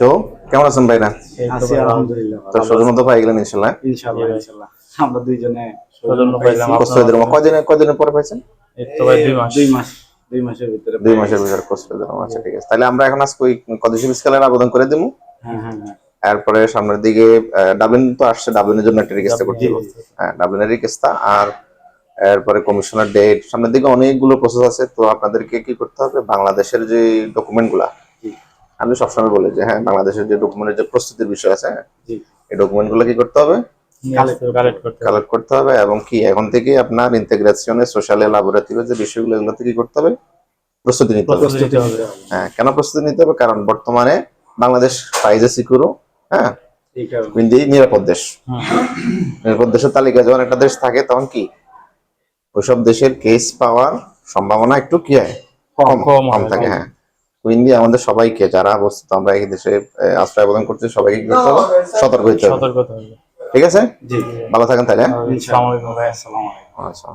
তো কেমন আছেন ভাইরা? আছি আলহামদুলিল্লাহ তো সজন তো পাই গেলেন ইনশাল্লাহ। ইনশাআল্লাহ ইনশাআল্লাহ আমরা দুইজনে সৌজন্য পাইলাম। হয়ে দিল পরে পাইছেন? এই তো ভাই দুই মাস। দুই মাস দুই মাসের ভিতরে দুই মাসের ভিতরে কষ্ট আচ্ছা ঠিক আছে। তাহলে আমরা এখন আজকে ওই কদিশি স্কেলের আবেদন করে দিব হ্যাঁ হ্যাঁ হ্যাঁ। এরপরে সামনের দিকে আহ, ডাবলিন তো আসছে ডাবলিনের জন্য একটা রিকোয়েস্ট করতে হবে হ্যাঁ ডাবলিনের রিকোয়েস্টটা আর এরপরে কমিশনার ডেট সামনের দিকে অনেকগুলো প্রসেস আছে। তো আপনাদেরকে কি করতে হবে? বাংলাদেশের যে ডকুমেন্টগুলা জি। আমি সবসময় বলি যে হ্যাঁ বাংলাদেশের যে ডকুমেন্টের যে প্রস্তুতির বিষয় আছে হ্যাঁ, এই ডকুমেন্টগুলো কি করতে হবে? কালেক্ট করতে হবে। এবং কি এখন থেকে আপনার ইন্টিগ্রেশনে সোশ্যাল ল্যাবরেটরির যে বিষয়গুলো এগুলোতে কি করতে হবে? প্রস্তুতি নিতে হবে। হ্যাঁ কেন প্রস্তুতি নিতে হবে? কারণ বর্তমানে বাংলাদেশ পাইজে সিকিউরো হ্যাঁ কিন্তু নিরাপদ দেশ। নিরাপদ দেশের তালিকায় যখন একটা দেশ থাকে তখন কি? ওইসব দেশের কেস পাওয়ার সম্ভাবনা একটু কি হয়? কম কম কম। হয়, ইন্ডিয়া আমাদের সবাইকে যারা অবস্থিত আমরা এই দেশে আশ্রয় প্রদান করতে সবাইকে কি করতে হবে। সতর্ক হইতে হবে। সতর্ক হতে হবে। ঠিক আছে? ভালো থাকেন তাহলে? আসসালামু আলাইকুম ভাই আসসালামু আলাইকুম। আচ্ছা।